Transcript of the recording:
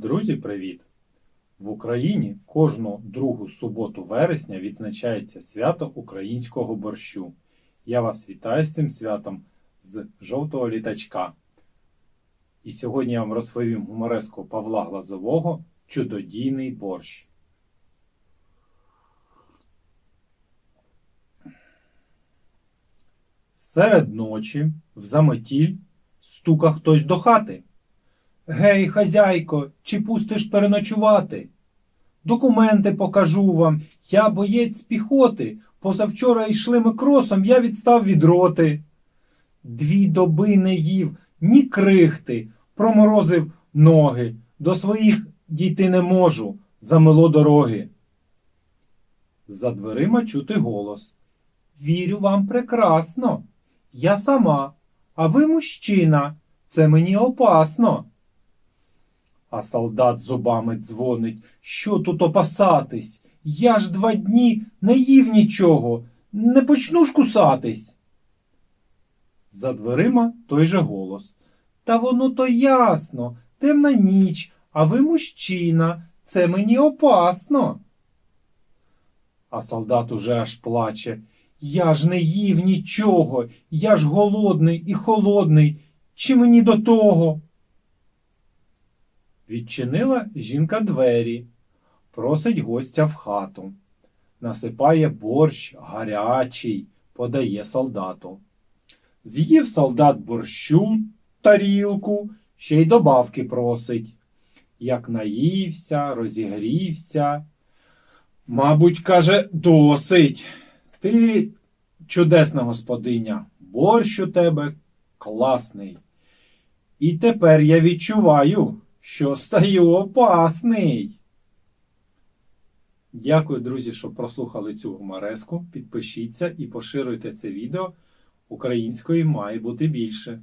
Друзі, привіт! В Україні кожну другу суботу вересня відзначається свято українського борщу. Я вас вітаю з цим святом з жовтого літачка. І сьогодні я вам розповім гумореску Павла Глазового Чудодійний борщ. Серед ночі в заметіль стука хтось до хати. Гей, хазяйко, чи пустиш переночувати? Документи покажу вам. Я боєць піхоти. Позавчора йшли ми кросом, я відстав від роти. Дві доби не їв, ні крихти, проморозив ноги. До своїх дійти не можу, замело дороги. За дверима чути голос. Вірю вам прекрасно. Я сама, а ви мужчина. Це мені опасно. А солдат зубами дзвонить. Що тут опасатись? Я ж два дні не їв нічого, не почну ж кусатись. За дверима той же голос. Та воно то ясно, темна ніч, а ви мужчина, це мені опасно. А солдат уже аж плаче. Я ж не їв нічого, я ж голодний і холодний. Чи мені до того? Відчинила жінка двері, просить гостя в хату, насипає борщ гарячий, подає солдату. З'їв солдат борщу тарілку, ще й добавки просить. Як наївся, розігрівся. Мабуть, каже, досить. Ти чудесна господиня, борщ у тебе класний. І тепер я відчуваю, що стаю опасний. Дякую, друзі, що прослухали цю гумореску. Підпишіться і поширюйте це відео. Української має бути більше.